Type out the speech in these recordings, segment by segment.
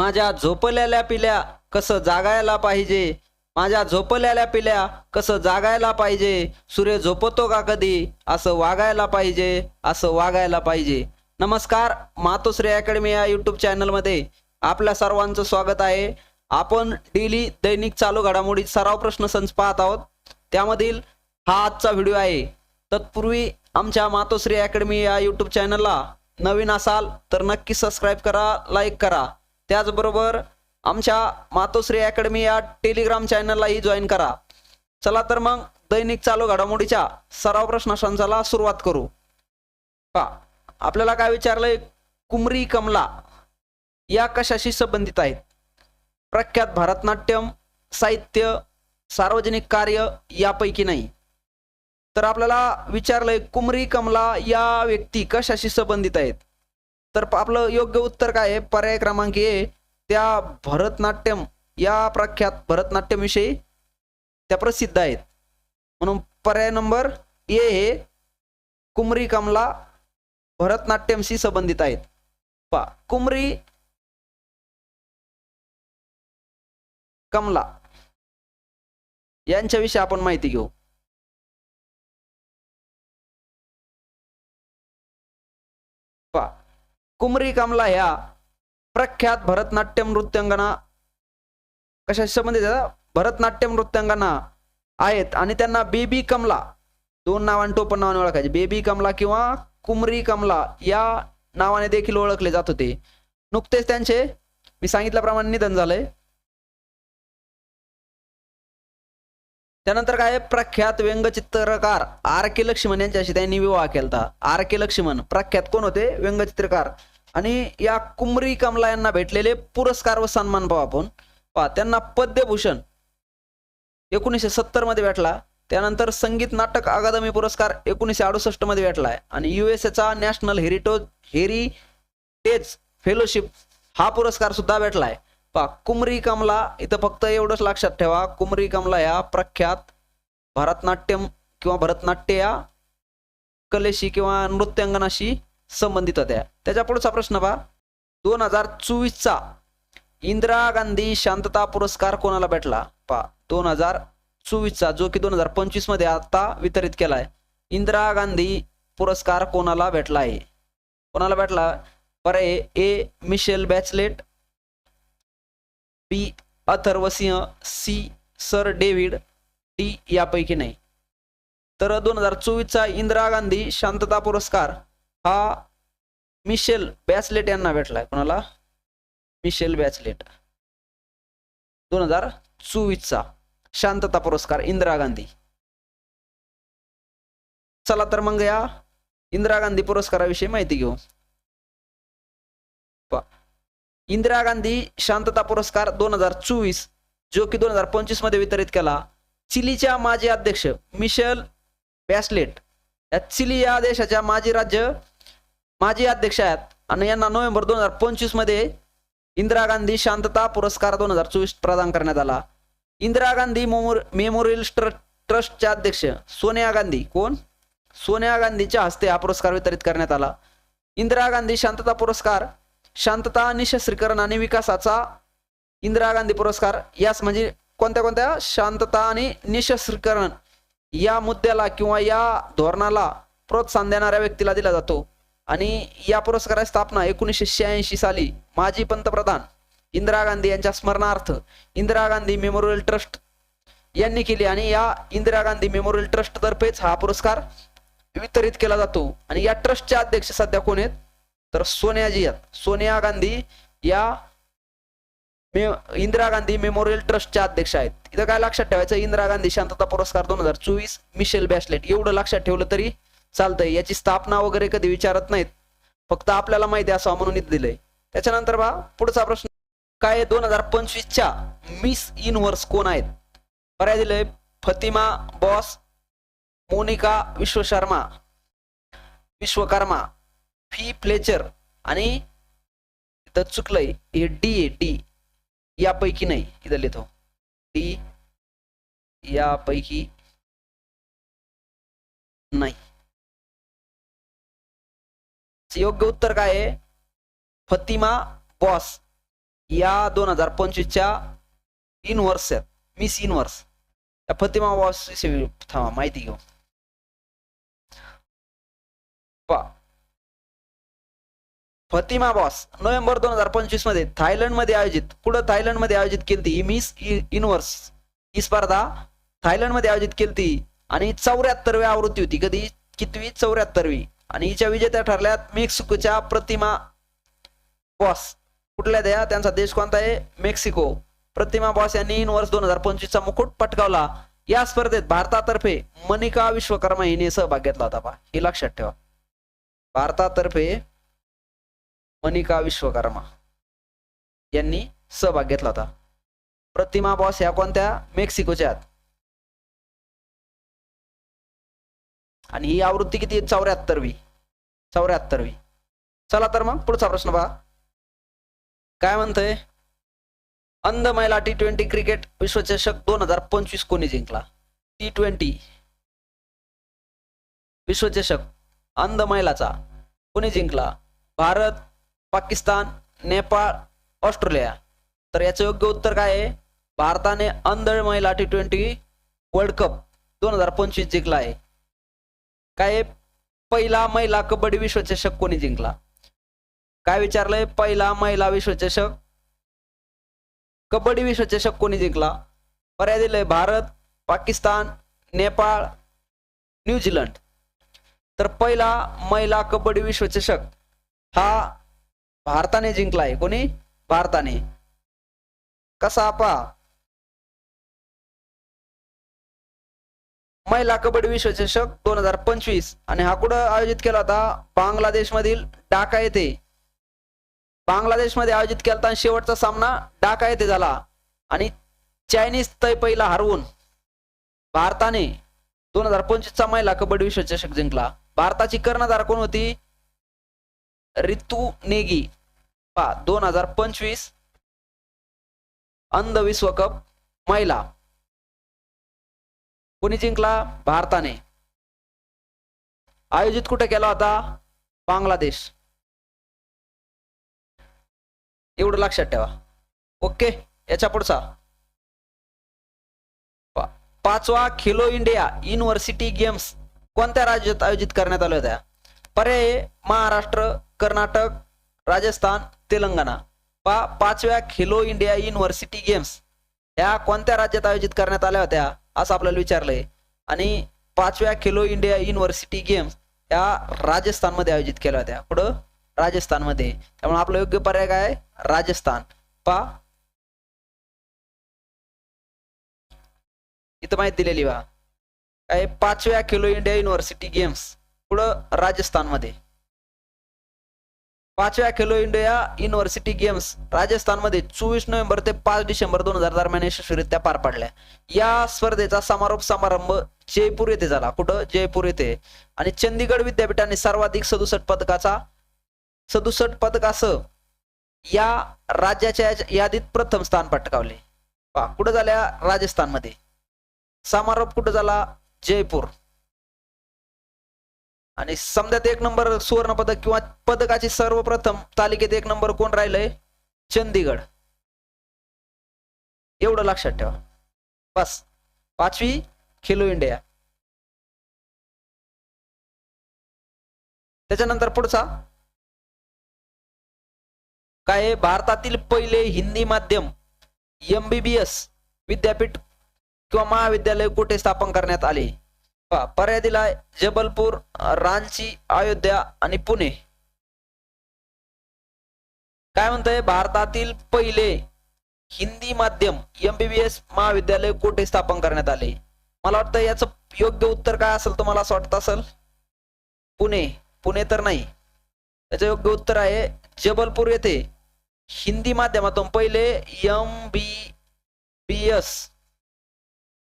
माझ्या झोपलेल्या पिल्या कसं जागायला पाहिजे? माझ्या झोपलेल्या पिल्या कसं जागायला पाहिजे? सूर्य झोपतो का कधी? असं वागायला पाहिजे असं वागायला पाहिजे. नमस्कार मातोश्री अकॅडमी या यूट्यूब चॅनलमध्ये आपल्या सर्वांचं स्वागत आहे. आपण डेली दैनिक चालू घडामोडी सराव प्रश्न संच पाहत आहोत. त्यामधील हा आजचा व्हिडिओ आहे. तत्पूर्वी आमच्या मातोश्री अकॅडमी या यूट्यूब चॅनलला नवीन असाल तर नक्की सबस्क्राईब करा लाईक करा. त्याचबरोबर आमच्या मातोश्री अकॅडमी या टेलिग्राम चॅनललाही जॉईन करा. चला तर मग दैनिक चालू घडामोडीच्या सराव प्रश्नसंचाला सुरुवात करू. पा आपल्याला काय विचारलंय? कुमरी कमला या कशाशी संबंधित आहेत? प्रख्यात भरतनाट्यम साहित्य सार्वजनिक कार्य यापैकी नाही. तर आपल्याला विचारलंय कुमरी कमला या व्यक्ती कशाशी संबंधित आहेत? तर आपलं योग्य उत्तर काय आहे? पर्याय क्रमांक ए त्या भरतनाट्यम या प्रख्यात भरतनाट्यम विषयी त्या प्रसिद्ध आहेत. म्हणून पर्याय नंबर ए हे कुमरी कमला भरतनाट्यमशी संबंधित आहेत. पा कुमरी कमला यांच्याविषयी आपण माहिती घेऊ. कुमरी कमला ह्या प्रख्यात भरतनाट्यम नृत्यांगना कशा संबंधित भरतनाट्यम नृत्यांगना आहेत आणि त्यांना बेबी कमला दोन नावांनी टोपण नावाने ओळखायचे. बेबी कमला किंवा कुमरी कमला या नावाने देखील ओळखले जात होते. नुकतेच त्यांचे मी सांगितल्याप्रमाणे निधन झालंय. त्यानंतर काय? आहे? प्रख्यात व्यंगचित्रकार आर के लक्ष्मण यांच्याशी त्यांनी विवाह केला आर के लक्ष्मण प्रख्यात कोण होते? व्यंगचित्रकार आणि या कुमरी कमला यांना भेटलेले पुरस्कार व सन्मान पाहू आपण. पहा त्यांना पद्यभूषण एकोणीसशे सत्तरमध्ये भेटला. त्यानंतर संगीत नाटक अकादमी पुरस्कार एकोणीसशे अडुसष्टमध्ये भेटलाय. आणि युएसएचा नॅशनल हेरिटोज हेरिटेज फेलोशिप हा पुरस्कार सुद्धा भेटलाय. पहा कुमरी कमला इथं फक्त एवढंच लक्षात ठेवा. कुमरी कमला या प्रख्यात भरतनाट्यम किंवा भरतनाट्य या कलेशी किंवा नृत्यांगनाशी संबंधित होत्या. त्याच्या पुढचा प्रश्न पहा. दोन हजार चोवीसचा इंदिरा गांधी शांतता पुरस्कार कोणाला भेटला? पहा. दोन हजार चोवीसचा जो की दोन हजार पंचवीसमध्ये आता वितरित केलाय. इंदिरा गांधी पुरस्कार कोणाला भेटला आहे? कोणाला भेटला? पर्याय ए मिशेल बॅचलेट बी अथर्वसिंह सी सर डेव्हिड डी यापैकी नाही. तर दोन हजार चोवीसचा इंदिरा गांधी शांतता पुरस्कार हा मिशेल बॅचलेट यांना भेटलाय. कोणाला? Michelle Bachelet. दोन हजार चोवीसचा शांतता पुरस्कार इंदिरा गांधी. चला तर मग या इंदिरा गांधी पुरस्काराविषयी माहिती घेऊ. इंदिरा गांधी शांतता पुरस्कार दोन हजार चोवीस जो की दोन हजार पंचवीसमध्ये वितरित केला. चिलीच्या माजी अध्यक्ष मिशेल बॅसलेट या चिली या देशाच्या माजी राज्य माजी अध्यक्ष आहेत. आणि यांना नोव्हेंबर दोन हजार पंचवीसमध्ये इंदिरा गांधी शांतता पुरस्कार दोन हजार चोवीस प्रदान करण्यात आला. इंदिरा गांधी मेमोरियल ट्र- ट्रस्टच्या अध्यक्ष सोनिया गांधी. कोण? सोनिया गांधीच्या हस्ते हा पुरस्कार वितरित करण्यात आला. इंदिरा गांधी शांतता पुरस्कार शांतता निशस्त्रीकरण आणि विकासाचा इंदिरा गांधी पुरस्कार यास म्हणजे कोणत्या कोणत्या? शांतता आणि निशस्त्रीकरण या मुद्द्याला किंवा या धोरणाला प्रोत्साहन देणाऱ्या व्यक्तीला दिला जातो. आणि या पुरस्काराची स्थापना एकोणीसशे शहाऐंशी साली माजी पंतप्रधान इंदिरा गांधी यांच्या स्मरणार्थ इंदिरा गांधी मेमोरियल ट्रस्ट यांनी केली आणि या इंदिरा गांधी मेमोरियल ट्रस्ट तर्फेच हा पुरस्कार वितरित केला जातो. आणि या ट्रस्टचे अध्यक्ष सध्या कोण आहेत? तर सोनियाजी आहेत. सोनिया गांधी या मे इंदिरा गांधी मेमोरियल ट्रस्टच्या अध्यक्ष आहेत. इथं काय लक्षात ठेवायचं? इंदिरा गांधी शांतता पुरस्कार दोन हजार चोवीस मिशेल बॅसलेट एवढं लक्षात ठेवलं तरी चालतंय. याची स्थापना वगैरे कधी विचारत नाहीत. फक्त आपल्याला माहिती असावं म्हणून इथं दिलंय. त्याच्यानंतर बा पुढचा प्रश्न काय दोन हजार पंचवीसच्या मिस युनिव्हर्स कोण आहेत? पर्याय दिलंय फतिमा बॉस मोनिका विश्वशर्मा विश्वकर्मा फी फ्लेचर आणि इथं चुकलंय हे डी ए डी. यापैकी नाही इथं लिहितो डी यापैकी नाही. योग्य उत्तर काय आहे? Fatima Bosch. या दोन हजार पंचवीसच्या इनवर्स आहेत. मिस इनवर्स या फतिमा बॉस विषयी थांबा माहिती घेऊ. पा फतिमा बॉस नोव्हेंबर दोन हजार पंचवीसमध्ये थायलंडमध्ये आयोजित पुढे थायलंडमध्ये आयोजित केली ही मिस इनवर्स ही स्पर्धा थायलंडमध्ये आयोजित केली आणि चौऱ्याहत्तरवी आवृत्ती होती. कधी? कितवी? चौऱ्याहत्तरवी. आणि हिच्या विजेत्या ठरल्यात मेक्सिकोच्या प्रतिमा. बॉस कुठल्या द्या त्यांचा देश कोणता आहे? मेक्सिको. प्रतिमा बॉस यांनी इन वर्ष दोन हजार पंचवीसचा मुकुट पटकावला. या स्पर्धेत भारतातर्फे मनिका विश्वकर्मा हिने सहभाग घेतला होता पा हे लक्षात ठेवा. भारतातर्फे मनिका विश्वकर्मा यांनी सहभाग घेतला होता. प्रतिमा बॉस ह्या कोणत्या? मेक्सिकोच्या आहेत. आणि ही आवृत्ती किती आहे? चौऱ्याहत्तरवी. चौऱ्याहत्तरवी. चला तर मग पुढचा प्रश्न पहा. काय म्हणतंय? अंध महिला टी ट्वेंटी क्रिकेट विश्वचषक दोन हजार पंचवीस कोणी जिंकला? टी ट्वेंटी विश्वचषक अंध महिलाचा कोणी जिंकला? भारत पाकिस्तान नेपाळ ऑस्ट्रेलिया. तर याचं योग्य उत्तर काय आहे? भारताने अंध महिला टी ट्वेंटी वर्ल्ड कप दोन हजार पंचवीस जिंकला आहे. काय पहिला महिला कबड्डी विश्वचषक कोणी जिंकला? काय विचारलंय? पहिला महिला विश्वचषक? कबड्डी विश्वचषक कोणी जिंकला? पर्याय दिलंय भारत पाकिस्तान नेपाळ न्यूझीलंड. तर पहिला महिला कबड्डी विश्वचषक हा भारताने जिंकलाय. कोणी? भारताने. कसा पा महिला कबड्डी विश्वचषक दोन हजार पंचवीस. आणि हा कुठं आयोजित केला होता? बांगलादेश मधील ढाका येथे. बांगलादेशमध्ये आयोजित केला होता शेवटचा सामना ढाका येथे झाला. आणि चायनीज तैपईला हरवून भारताने दोन हजार पंचवीसचा महिला कबड्डी विश्वचषक जिंकला. भारताची कर्णधार कोण होती? रितू नेगी. पा दोन हजार पंचवीस अंध विश्वकप महिला. कोणी जिंकला? भारताने. आयोजित कुठे केला होता? बांगलादेश. एवढं लक्षात ठेवा. ओके? याच्या पुढचा. पाचवा खेलो इंडिया युनिव्हर्सिटी गेम्स. कोणत्या राज्यात आयोजित करण्यात आल्या होत्या? पर्याय महाराष्ट्र कर्नाटक राजस्थान तेलंगणा. पा पाचव्या खेलो इंडिया युनिव्हर्सिटी गेम्स. ह्या कोणत्या राज्यात आयोजित करण्यात आल्या होत्या? असं आपल्याला विचारलंय. आणि पाचव्या खेलो इंडिया युनिव्हर्सिटी गेम्स या राजस्थानमध्ये आयोजित केल्या होत्या. कुठं? राजस्थानमध्ये. त्यामुळे आपलं योग्य पर्याय काय आहे? राजस्थान. पा इथं माहिती दिलेली बा. काय? पाचव्या खेलो इंडिया युनिव्हर्सिटी गेम्स पुढं राजस्थानमध्ये. पाचव्या खेलो इंडिया युनिव्हर्सिटी गेम्स राजस्थानमध्ये चोवीस नोव्हेंबर ते पाच डिसेंबर दोन हजार दरम्यान यशस्वीरित्या पार पडल्या. या स्पर्धेचा समारोप समारंभ जयपूर येथे झाला. कुठं? जयपूर येथे. आणि चंदीगड विद्यापीठाने सर्वाधिक सदुसष्ट पदकाचा सदुसष्ट पदकासह या राज्याच्या यादीत प्रथम स्थान पटकावले. पहा, कुठं झाल्या राजस्थानमध्ये? समारोप कुठं झाला? जयपूर. आणि समजात एक नंबर सुवर्ण पदक किंवा पदकाची सर्वप्रथम तालिकेत एक नंबर कोण राहिलंय? चंदीगड. एवढं लक्षात ठेवा. बस. पाचवी खेलो इंडिया. त्याच्यानंतर पुढचा. काय भारतातील पहिले हिंदी माध्यम एमबीबीएस विद्यापीठ किंवा महाविद्यालय कुठे स्थापन करण्यात आले? पर्याय दिलाय जबलपूर रांची अयोध्या आणि पुणे. काय म्हणतंय? भारतातील पहिले हिंदी माध्यम एमबीबीएस महाविद्यालय कुठे स्थापन करण्यात आले? मला वाटतं याचं योग्य उत्तर काय असेल तुम्हाला असं वाटत असेल? पुणे. पुणे तर नाही. त्याचं योग्य उत्तर आहे जबलपूर येथे हिंदी माध्यमातून पहिले M B B S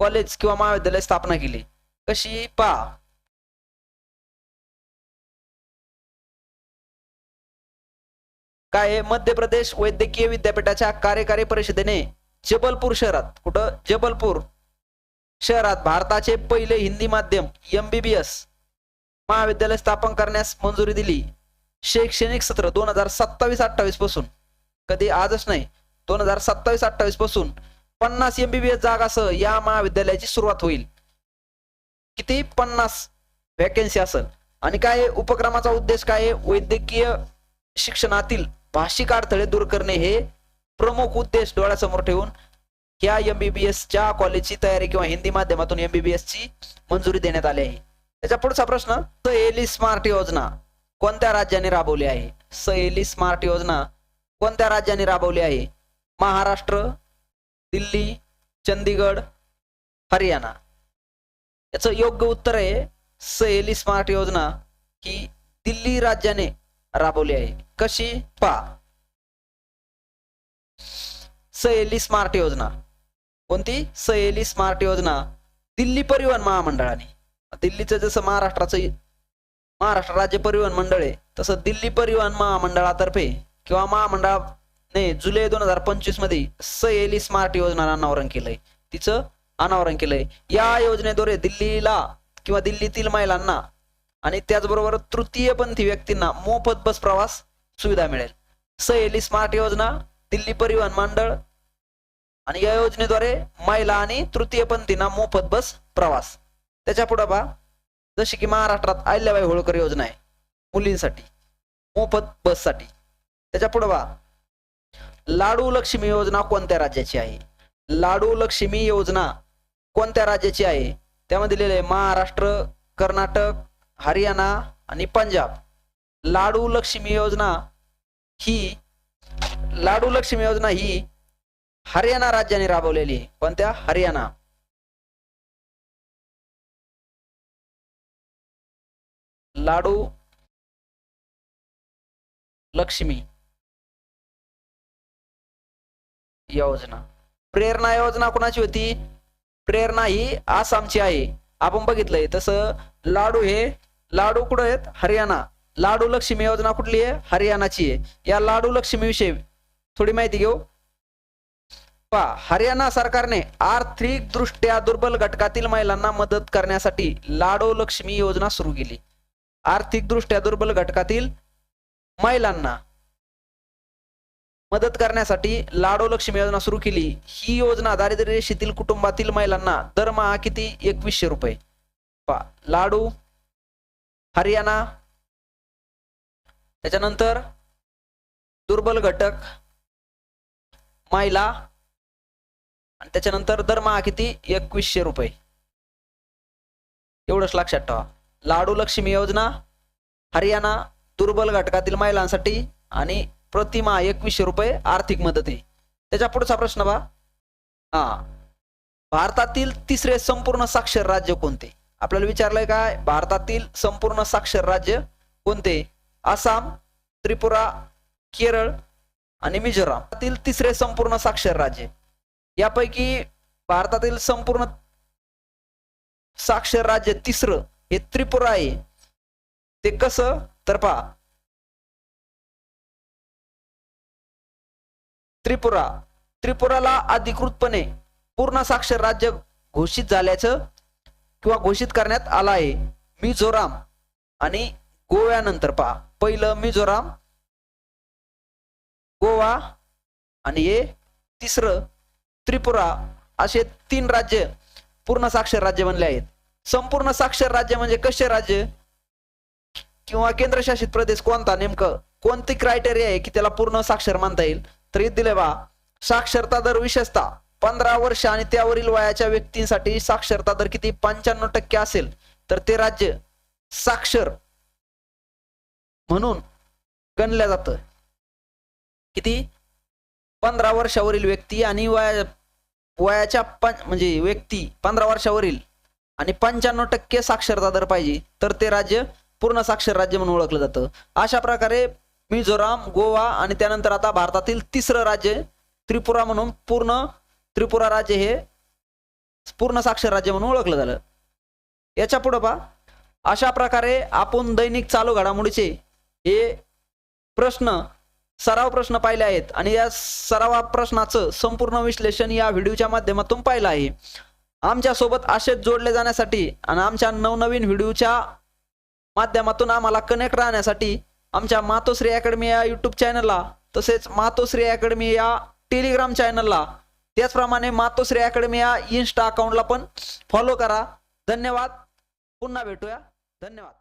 college किंवा महाविद्यालय स्थापना केली. कशी पहा काय मध्य प्रदेश वैद्यकीय विद्यापीठाच्या कार्यकारी परिषदेने जबलपूर शहरात कुठं? जबलपूर शहरात भारताचे पहिले हिंदी माध्यम एमबीबीएस महाविद्यालय स्थापन करण्यास मंजुरी दिली. शैक्षणिक सत्र दोन हजार सत्तावीस अठ्ठावीसपासून कधी? आजच नाही. दोन हजार सत्तावीस अठ्ठावीसपासून पन्नास एमबीबीएस जागासह या महाविद्यालयाची सुरुवात होईल. किती पन्नास व्हॅकन्सी असेल आणि काय उपक्रमाचा उद्देश काय आहे? वैद्यकीय शिक्षणातील भाषिक अडथळे दूर करणे हे प्रमुख उद्देश डोळ्यासमोर ठेवून या एमबीबीएस च्या कॉलेजची तयारी किंवा हिंदी माध्यमातून एमबीबीएस ची मंजुरी देण्यात आली आहे. त्याच्या पुढचा प्रश्न सहेली स्मार्ट योजना कोणत्या राज्याने राबवली आहे? सहेली स्मार्ट योजना कोणत्या राज्याने राबवली आहे? महाराष्ट्र दिल्ली चंदीगड हरियाणा. याचं योग्य उत्तर आहे सहेली स्मार्ट योजना ही दिल्ली राज्याने राबवली आहे. कशी? पा सहेली स्मार्ट योजना. कोणती? सहेली स्मार्ट योजना दिल्ली परिवहन महामंडळाने. दिल्लीचं जसं महाराष्ट्राचं महाराष्ट्र राज्य परिवहन मंडळ आहे तसं दिल्ली परिवहन महामंडळातर्फे किंवा महामंडळाने जुलै दोन हजार पंचवीसमध्ये सहेली स्मार्ट योजना अनावरण केलंय. तिचं अनावरण केलंय. या योजनेद्वारे दिल्लीला किंवा दिल्लीतील महिलांना आणि त्याचबरोबर तृतीयपंथी व्यक्तींना मोफत बस प्रवास सुविधा मिळेल. सहेली स्मार्ट योजना दिल्ली परिवहन मंडळ आणि या योजनेद्वारे महिला आणि तृतीयपंथींना मोफत बस प्रवास. त्याच्या पुढे बा जशी की महाराष्ट्रात अहिल्याबाई होळकर योजना आहे मुलींसाठी मोफत बससाठी. त्याच्या पुढे बा लाडू लक्ष्मी योजना कोणत्या राज्याची आहे? लाडू लक्ष्मी योजना कोणत्या राज्याची आहे? त्यामध्ये लिहिलंय महाराष्ट्र कर्नाटक हरियाणा आणि पंजाब. लाडू लक्ष्मी योजना ही लाडू लक्ष्मी योजना ही हरियाणा राज्याने राबवलेली आहे. कोणत्या? हरियाणा. लाडू लक्ष्मी योजना. प्रेरणा योजना कोणाची होती? प्रेरणा ही आसामची आहे. आपण बघितलंय तसं लाडू हे लाडू कुठं आहेत? हरियाणा. लाडू लक्ष्मी योजना कुठली आहे? हरियाणाची आहे. या लाडू लक्ष्मी विषयी थोडी माहिती घेऊ. पहा हरियाणा सरकारने आर्थिक दृष्ट्या दुर्बल घटकातील महिलांना मदत करण्यासाठी लाडो लक्ष्मी योजना सुरू केली. आर्थिक दृष्ट्या दुर्बल घटकातील महिलांना मदत करण्यासाठी लाडो लक्ष्मी योजना सुरू केली. ही योजना दारिद्र्य रेषेतील कुटुंबातील महिलांना दरमहा किती? एकवीसशे रुपये. पहा लाडू हरियाणा त्याच्यानंतर दुर्बल घटक महिला आणि त्याच्यानंतर दरमहा किती? एकवीसशे रुपये. एवढंच लक्षात ठेवा. लाडू लक्ष्मी योजना हरियाणा दुर्बल घटकातील महिलांसाठी आणि प्रतिमा एकवीसशे रुपये आर्थिक मदत. आहे त्याच्या पुढचा प्रश्न बा हा. भारतातील तिसरे संपूर्ण साक्षर राज्य कोणते? आपल्याला विचारलंय काय? भारतातील संपूर्ण साक्षर राज्य कोणते? आसाम त्रिपुरा केरळ आणि मिझोरामतील तिसरे संपूर्ण साक्षर राज्य. यापैकी भारतातील संपूर्ण साक्षर राज्य तिसरं हे त्रिपुरा आहे. ते कसं? तर पहा. त्रिपुरा. त्रिपुराला अधिकृतपणे पूर्ण साक्षर राज्य घोषित झाल्याचं किंवा घोषित करण्यात आलं आहे. मिझोराम आणि गोव्यानंतर पहा. पहिलं मिझोराम गोवा आणि हे तिसरं त्रिपुरा असे तीन राज्य पूर्ण साक्षर राज्य बनले आहेत. संपूर्ण साक्षर राज्य म्हणजे कसे राज्य? किंवा केंद्रशासित प्रदेश कोणता? नेमकं कोणती क्रायटेरिया आहे की त्याला पूर्ण साक्षर मानता येईल? तर दिले बा. साक्षरता दर विशेषतः पंधरा वर्ष आणि त्यावरील वयाच्या व्यक्तींसाठी साक्षरता दर किती? पंच्याण्णव टक्के असेल. तर ते राज्य साक्षर म्हणून गणलं जातं. किती? पंधरा वर्षावरील व्यक्ती आणि वया वयाच्या पं म्हणजे व्यक्ती पंधरा वर्षावरील आणि पंच्याण्णव टक्के साक्षरता दर पाहिजे. तर ते राज्य पूर्ण साक्षर राज्य म्हणून ओळखलं जातं. अशा प्रकारे मिझोराम गोवा आणि त्यानंतर आता भारतातील तिसरं राज्य त्रिपुरा म्हणून पूर्ण त्रिपुरा राज्य हे पूर्ण साक्षर राज्य म्हणून ओळखलं झालं. याच्या पुढं पहा. अशा प्रकारे आपण दैनिक चालू घडामोडीचे हे प्रश्न सराव प्रश्न पाहिले आहेत आणि या सरावा प्रश्नाचं संपूर्ण विश्लेषण या व्हिडिओच्या माध्यमातून पाहिलं आहे. आमच्यासोबत असेच जोडले जाण्यासाठी आणि आमच्या नवनवीन व्हिडिओच्या माध्यमातून आम्हाला कनेक्ट राहण्यासाठी आमच्या मातोश्री अकॅडमी या युट्यूब चॅनलला तसेच मातोश्री अकॅडमी या टेलिग्राम चॅनलला त्याचप्रमाणे मातोश्री अकॅडमी या इन्स्टा अकाउंटला पण फॉलो करा. धन्यवाद. पुन्हा भेटूया. धन्यवाद.